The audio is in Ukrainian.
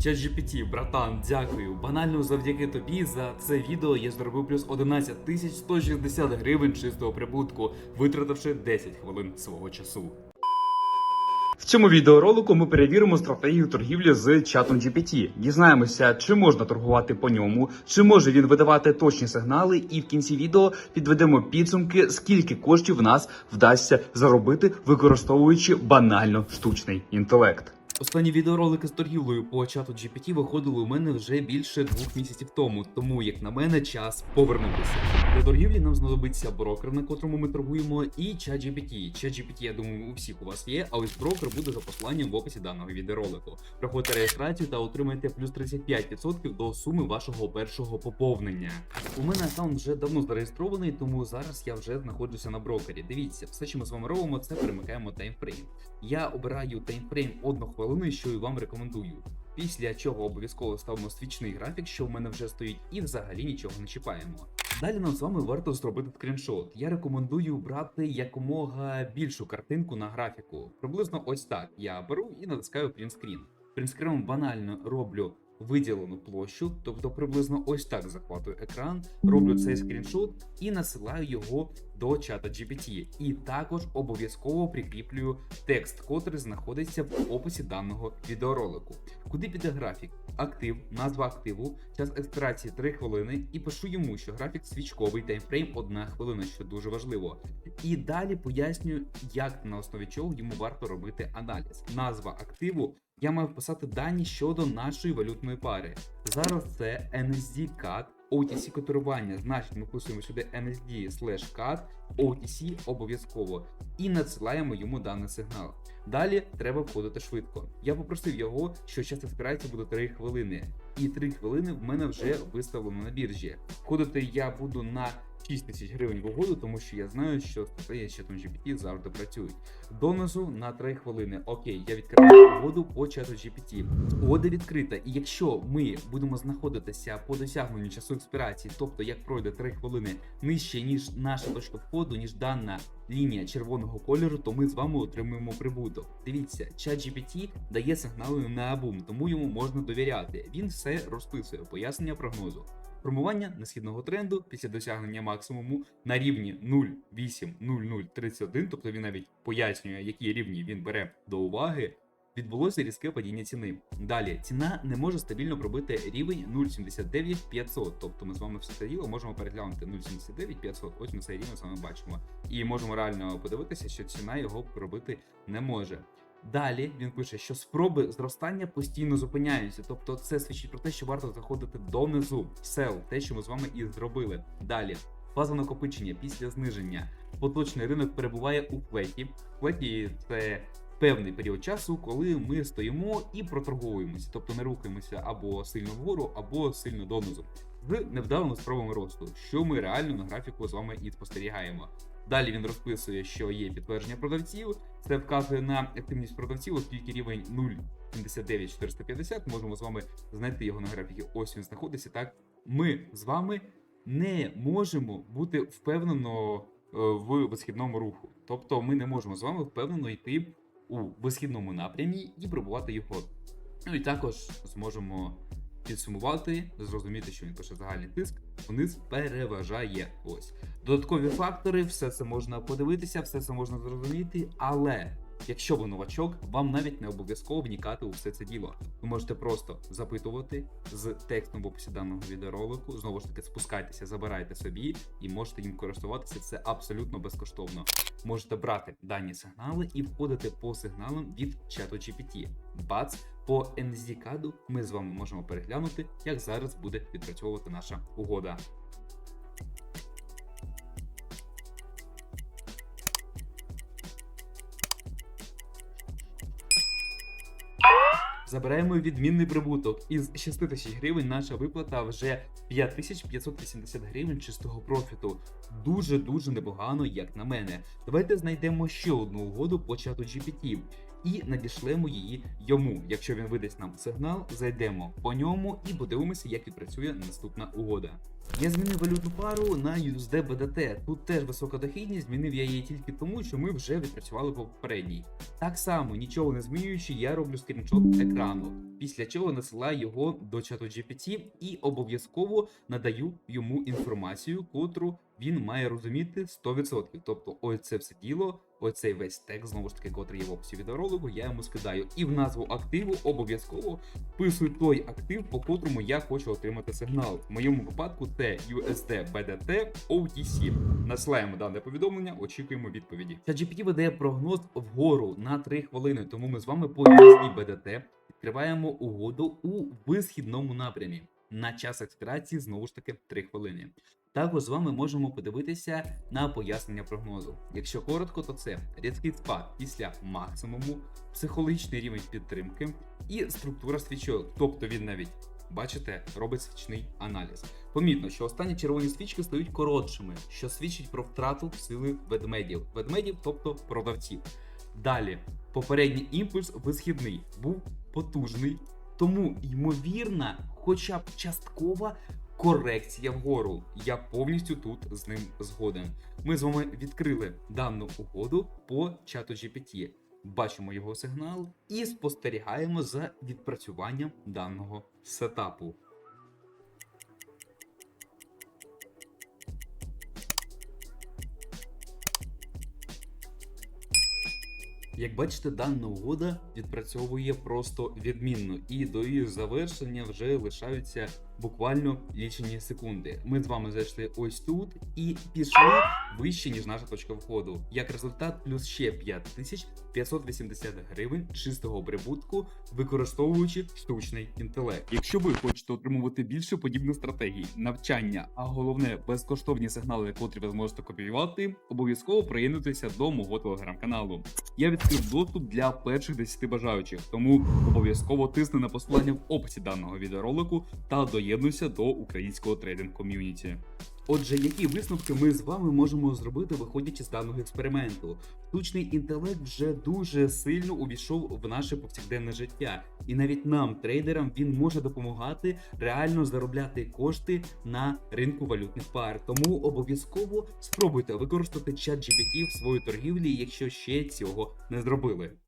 ChatGPT, братан, дякую. Банально завдяки тобі за це відео я зробив плюс 11 тисяч 160 гривень чистого прибутку, витративши 10 хвилин свого часу. В цьому відеоролику ми перевіримо стратегію торгівлі з чатом GPT. Дізнаємося, чи можна торгувати по ньому, чи може він видавати точні сигнали, і в кінці відео підведемо підсумки, скільки коштів в нас вдасться заробити, використовуючи банально штучний інтелект. Останні відеоролики з торгівлею по чату GPT виходили у мене вже більше двох місяців тому, тому як на мене час повернутися. Для торгівлі нам знадобиться брокер, на котрому ми торгуємо, і чат GPT. Чат GPT, я думаю, у всіх у вас є, а ось брокер буде за посиланням в описі даного відеоролику. Проходьте реєстрацію та отримайте плюс 35% до суми вашого першого поповнення. У мене аккаунт вже давно зареєстрований, тому зараз я вже знаходжуся на брокері. Дивіться, все, що ми з вами робимо, це перемикаємо таймфрейм. Я обираю таймфрейм одну хвилину, що і вам рекомендую. Після чого обов'язково ставимо свічний графік, що в мене вже стоїть, і взагалі нічого не чіпаємо. Далі нам з вами варто зробити скріншот. Я рекомендую брати якомога більшу картинку на графіку. Приблизно ось так. Я беру і натискаю принтскрін. Принтскріном банально роблю виділену площу, тобто приблизно ось так захватую екран, роблю цей скріншот і насилаю його до чата GPT. І також обов'язково прикріплюю текст, котрий знаходиться в описі даного відеоролику. Куди піде графік? Актив, назва активу, час експірації 3 хвилини, і пишу йому, що графік свічковий таймфрейм 1 хвилина, що дуже важливо. І далі пояснюю, як на основі чого йому варто робити аналіз. Назва активу. Я маю вписати дані щодо нашої валютної пари. Зараз це NSD CAD, OTC котирування. Значить, ми вписуємо сюди NSD slash CAD, OTC обов'язково і надсилаємо йому даний сигнал. Далі треба входити швидко. Я попросив його, що час експірації буде 3 хвилини, і 3 хвилини в мене вже виставлено на біржі. Входити я буду на 6 тисяч гривень в угоду, тому що я знаю, що стратегія з чатом GPT завжди працюють. Донизу на 3 хвилини. Окей, я відкриваю угоду по чату GPT. Угода відкрита, і якщо ми будемо знаходитися по досягненню часу експірації, тобто як пройде 3 хвилини нижче, ніж наша точка входу, ніж дана лінія червоного кольору, то ми з вами отримуємо прибуток. Дивіться, чат GPT дає сигнали на бум, тому йому можна довіряти. Він все розписує, пояснення прогнозу. Формування несхідного тренду після досягнення максимуму на рівні 0,80031, тобто він навіть пояснює, які рівні він бере до уваги. Відбулося різке падіння ціни. Далі ціна не може стабільно пробити рівень 0,79500. Тобто ми з вами все це діло можемо переглянути 0,79500. Ось ми цей рівень з вами бачимо. І можемо реально подивитися, що ціна його пробити не може. Далі він пише, що спроби зростання постійно зупиняються, тобто це свідчить про те, що варто заходити донизу сел, те, що ми з вами і зробили. Далі фаза накопичення після зниження. Поточний ринок перебуває у флеті. Флеті це певний період часу, коли ми стоїмо і проторговуємося, тобто не рухаємося або сильно вгору, або сильно донизу. З невдалими спробами росту, що ми реально на графіку з вами і спостерігаємо. Далі він розписує, що є підтвердження продавців. Це вказує на активність продавців, оскільки рівень 0,79450, можемо з вами знайти його на графіки. Ось він знаходиться. Так, ми з вами не можемо бути впевнено е, в висхідному руху. Тобто ми не можемо з вами впевнено йти у висхідному напрямі і пробувати його. Ну і також зможемо підсумувати, зрозуміти, що він пише загальний тиск, вниз переважає. Ось додаткові фактори, все це можна подивитися, все це можна зрозуміти, але. Якщо ви новачок, вам навіть не обов'язково вникати у все це діло. Ви можете просто запитувати з текстом в описі даного відеоролику. Знову ж таки, спускайтеся, забирайте собі і можете їм користуватися. Це абсолютно безкоштовно. Можете брати дані сигнали і входити по сигналам від чату GPT. Бац, по NZCAD ми з вами можемо переглянути, як зараз буде відпрацьовувати наша угода. Забираємо відмінний прибуток. Із 6 тисяч гривень наша виплата вже 5580 гривень чистого профіту. Дуже дуже непогано, як на мене. Давайте знайдемо ще одну угоду по чату GPT і надішлемо її йому. Якщо він видасть нам сигнал, зайдемо по ньому і подивимося, як відпрацює наступна угода. Я змінив валютну пару на USD BDT. Тут теж висока дохідність, змінив я її тільки тому, що ми вже відпрацювали по попередній. Так само, нічого не змінюючи, я роблю скріншот екрану, після чого насилаю його до чату GPT і обов'язково надаю йому інформацію, котру він має розуміти 100%. Тобто, ось це все діло, оцей весь текст, знову ж таки, котрий є в описі відеоролику, я йому скидаю. І в назву активу обов'язково вписую той актив, по котрому я хочу отримати сигнал. В моєму випадку це USD BDT OTC. Насилаємо дане повідомлення, очікуємо відповіді. ChatGPT видає прогноз вгору на 3 хвилини, тому ми з вами по USD BDT відкриваємо угоду у висхідному напрямі. На час експірації знову ж таки 3 хвилини. Також з вами можемо подивитися на пояснення прогнозу. Якщо коротко, то це різкий спад після максимуму, психологічний рівень підтримки і структура свічок. Тобто він навіть, бачите, робить свічний аналіз. Помітно, що останні червоні свічки стають коротшими, що свідчить про втрату сили ведмедів. Ведмедів, тобто продавців. Далі, попередній імпульс висхідний був потужний, тому ймовірна, хоча б часткова корекція вгору. Я повністю тут з ним згоден. Ми з вами відкрили дану угоду по чату GPT. Бачимо його сигнал і спостерігаємо за відпрацюванням даного сетапу. Як бачите, дана угода відпрацьовує просто відмінно, і до її завершення вже лишаються буквально лічені секунди. Ми з вами зайшли ось тут і пішли вище, ніж наша точка входу. Як результат, плюс ще 5580 гривень чистого прибутку, використовуючи штучний інтелект. Якщо ви хочете отримувати більше подібних стратегій, навчання, а головне безкоштовні сигнали, котрі ви зможете копіювати, обов'язково приєднуйтеся до мого телеграм-каналу. Я відкрив доступ для перших 10 бажаючих, тому обов'язково тисни на посилання в описі даного відеоролику та доєднуйся до українського трейдинг ком'юніті. Отже, які висновки ми з вами можемо зробити, виходячи з даного експерименту? Штучний інтелект вже дуже сильно увійшов в наше повсякденне життя, і навіть нам, трейдерам, він може допомагати реально заробляти кошти на ринку валютних пар. Тому обов'язково спробуйте використати чат GPT в своїй торгівлі, якщо ще цього не зробили.